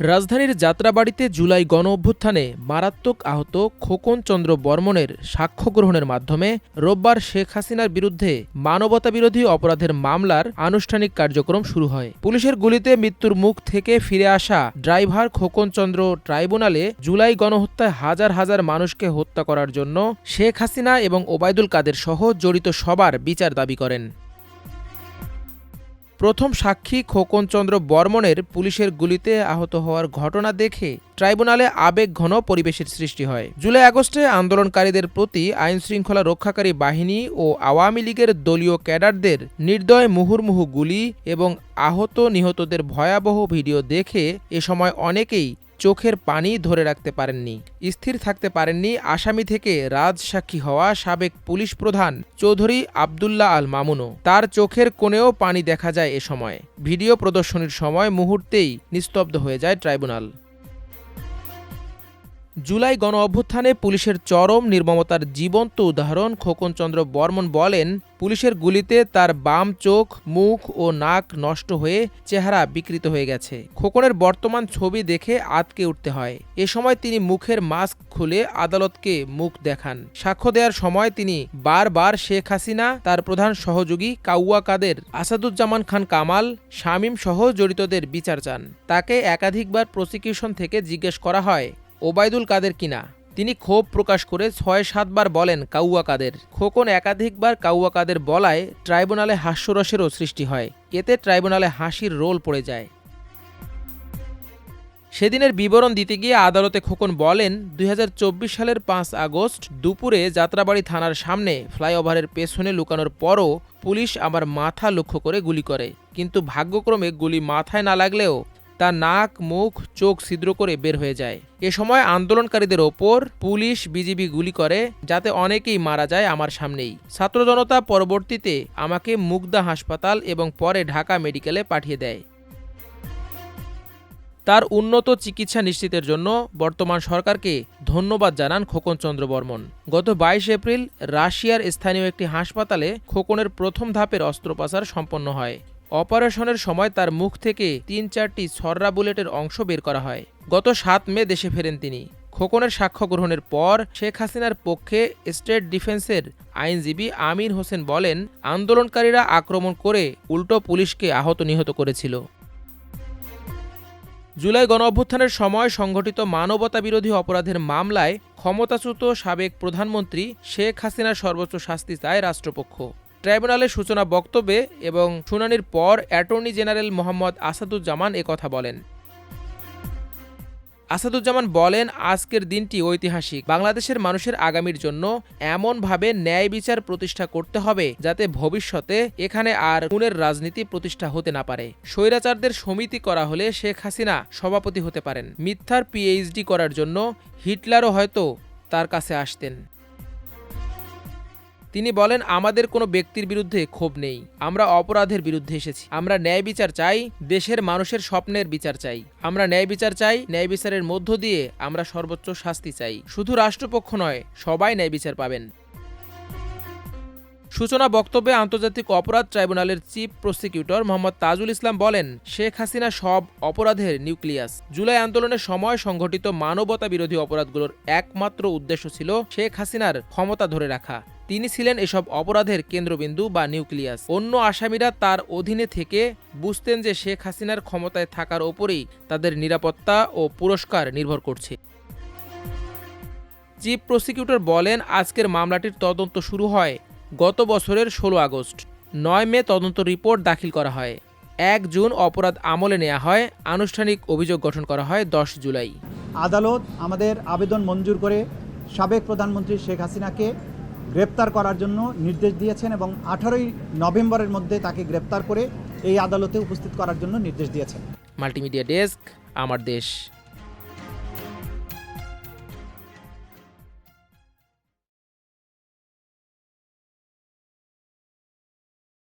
রাজধানীর যাত্রাবাড়িতে জুলাই গণ অভ্যুত্থানে মারাত্মক আহত খোকন চন্দ্র বর্মনের সাক্ষ্য গ্রহণের মাধ্যমে রোববার শেখ হাসিনার বিরুদ্ধে মানবতাবিরোধী অপরাধের মামলার আনুষ্ঠানিক কার্যক্রম শুরু হয়। পুলিশের গুলিতে মৃত্যুর মুখ থেকে ফিরে আসা ড্রাইভার খোকন চন্দ্র ট্রাইব্যুনালে জুলাই গণহত্যায় হাজার হাজার মানুষকে হত্যা করার জন্য শেখ হাসিনা এবং ওবায়দুল কাদের সহ জড়িত সবার বিচার দাবি করেন। প্রথম সাক্ষী খোকনচন্দ্র বর্মনের পুলিশের গুলিতে আহত হওয়ার ঘটনা দেখে ট্রাইব্যুনালে আবেগ ঘন পরিবেশের সৃষ্টি হয়। জুলাই আগস্টে আন্দোলনকারীদের প্রতি আইন শৃঙ্খলা রক্ষাকারী বাহিনী ও আওয়ামী লীগের দলীয় ক্যাডারদের নির্দয় মুহুর্মুহু গুলি এবং আহত নিহতদের ভয়াবহ ভিডিও দেখে এ সময় অনেকেই চোখের পানি ধরে রাখতে পারেননি, স্থির থাকতে পারেননি আসামি থেকে রাজসাক্ষী হওয়া সাবেক পুলিশ প্রধান চৌধুরী আবদুল্লাহ আল মামুনও। তার চোখের কোণেও পানি দেখা যায় এ সময়। ভিডিও প্রদর্শনীর সময় মুহূর্তেই নিস্তব্ধ হয়ে যায় ট্রাইব্যুনাল। জুলাই গণ অভ্যুত্থানে পুলিশের চরম নির্মমতার জীবন্ত উদাহরণ, খোকনচন্দ্র বর্মন বলেন, পুলিশের গুলিতে তার বাম চোখ, মুখ ও নাক নষ্ট হয়ে চেহারা বিকৃত হয়ে গেছে। খোকনের বর্তমান ছবি দেখে আতকে উঠতে হয়। এ সময় তিনি মুখের মাস্ক খুলে আদালতকে মুখ দেখান। সাক্ষ্য দেওয়ার সময় তিনি বারবার শেখ হাসিনা, তার প্রধান সহযোগী কাউয়া কাদের, আসাদুজ্জামান খান কামাল, শামীম সহ জড়িতদের বিচার চান। তাকে একাধিকবার প্রসিকিউশন থেকে জিজ্ঞেস করা হয় ওবায়দুল কাদের কিনা? তিনি ক্ষোভ প্রকাশ করে ছয় সাতবার বলেন কাউয়া কাদের। খোকন একাধিকবার কাউয়া কাদের বলায় ট্রাইব্যুনালে হাস্যরসেরও সৃষ্টি হয়। এতে ট্রাইব্যুনালে হাসির রোল পড়ে যায়। সেদিনের বিবরণ দিতে গিয়ে আদালতে খোকন বলেন, দুই হাজার চব্বিশ সালের পাঁচ আগস্ট দুপুরে যাত্রাবাড়ি থানার সামনে ফ্লাইওভারের পেছনে লুকানোর পরও পুলিশ আমার মাথা লক্ষ্য করে গুলি করে। কিন্তু ভাগ্যক্রমে গুলি মাথায় না লাগলেও তার নাক, মুখ, চোখ ছিদ্র করে বের হয়ে যায়। এ সময় আন্দোলনকারীদের ওপর পুলিশ বিজিবি গুলি করে, যাতে অনেকেই মারা যায় আমার সামনেই। ছাত্র জনতা পরবর্তীতে আমাকে মুগদা হাসপাতাল এবং পরে ঢাকা মেডিকেলে পাঠিয়ে দেয়। তার উন্নত চিকিৎসা নিশ্চিতের জন্য বর্তমান সরকারকে ধন্যবাদ জানান খোকন চন্দ্র বর্মন। গত বাইশ এপ্রিল রাশিয়ার স্থানীয় একটি হাসপাতালে খোকনের প্রথম ধাপের অস্ত্রোপচার সম্পন্ন হয়। অপারেশনের সময় তার মুখ থেকে তিন চারটি ছররা বুলেটের অংশ বের করা হয়। গত সাত মে দেশে ফেরেন তিনি। খোকনের সাক্ষ্য গ্রহণের পর শেখ হাসিনার পক্ষে স্টেট ডিফেন্সের আইনজীবী আমির হোসেন বলেন, আন্দোলনকারীরা আক্রমণ করে উল্টো পুলিশকে আহত নিহত করেছিল। জুলাই গণ অভ্যুত্থানের সময় সংঘটিত মানবতা বিরোধী অপরাধের মামলায় ক্ষমতাচ্যুত সাবেক প্রধানমন্ত্রী শেখ হাসিনার সর্বোচ্চ শাস্তি চায় রাষ্ট্রপক্ষ। ট্রাইব্যুনালের সূচনা বক্তব্যে এবং শুনানির পর অ্যাটর্নি জেনারেল মোহাম্মদ আসাদুজ্জামান কথা বলেন। আসাদুজ্জামান বলেন, আজকের দিনটি ঐতিহাসিক। বাংলাদেশের মানুষের আগামীর জন্য এমনভাবে ন্যায় বিচার প্রতিষ্ঠা করতে হবে যাতে ভবিষ্যতে এখানে আর খুনের রাজনীতি প্রতিষ্ঠা হতে না পারে। স্বৈরাচারদের সমিতি করা হলে শেখ হাসিনা সভাপতি হতে পারেন। মিথ্যার পিএইচডি করার জন্য হিটলারও হয়তো তার কাছে আসতেন। তিনি বলেন, আমাদের কোনো ব্যক্তির বিরুদ্ধে ক্ষোভ নেই। আমরা অপরাধের বিরুদ্ধে এসেছি। আমরা ন্যায় বিচার চাই, দেশের মানুষের স্বপ্নের বিচার চাই। আমরা ন্যায় বিচার চাই, ন্যায় বিচারের মধ্য দিয়ে আমরা সর্বোচ্চ শাস্তি চাই। শুধু রাষ্ট্রপক্ষ নয়, সবাই ন্যায় বিচার পাবেন। সূচনা বক্তব্যে আন্তর্জাতিক অপরাধ ট্রাইব্যুনালের চিফ প্রসিকিউটর মোহাম্মদ তাজুল ইসলাম বলেন, শেখ হাসিনা সব অপরাধের নিউক্লিয়াস। জুলাই আন্দোলনের সময় সংঘটিত মানবতা বিরোধী অপরাধগুলোর একমাত্র উদ্দেশ্য ছিল শেখ হাসিনার ক্ষমতা ধরে রাখা। তিনি ছিলেন এসব অপরাধের কেন্দ্রবিন্দু বা নিউক্লিয়াস। অন্য আসামিরা তার অধীনে থেকে বুঝতেন যে শেখ হাসিনার ক্ষমতায় থাকার ওপরেই তাদের নিরাপত্তা ও পুরস্কার নির্ভর করছে। চিফ প্রসিকিউটর বলেন, আজকের মামলাটির তদন্ত শুরু হয় গত বছরের ষোলো আগস্ট। নয় মে তদন্ত রিপোর্ট দাখিল করা হয়। এক জুন অপরাধ আমলে নেওয়া হয়। আনুষ্ঠানিক অভিযোগ গঠন করা হয় দশ জুলাই। আদালত আমাদের আবেদন মঞ্জুর করে সাবেক প্রধানমন্ত্রী শেখ হাসিনাকে গ্রেপ্তার করার জন্য নির্দেশ দিয়েছেন এবং আঠারোই নভেম্বরের মধ্যে তাকে গ্রেপ্তার করে এই আদালতে উপস্থিত করার জন্য নির্দেশ দিয়েছেন। মাল্টিমিডিয়া ডেস্ক আমার দেশ।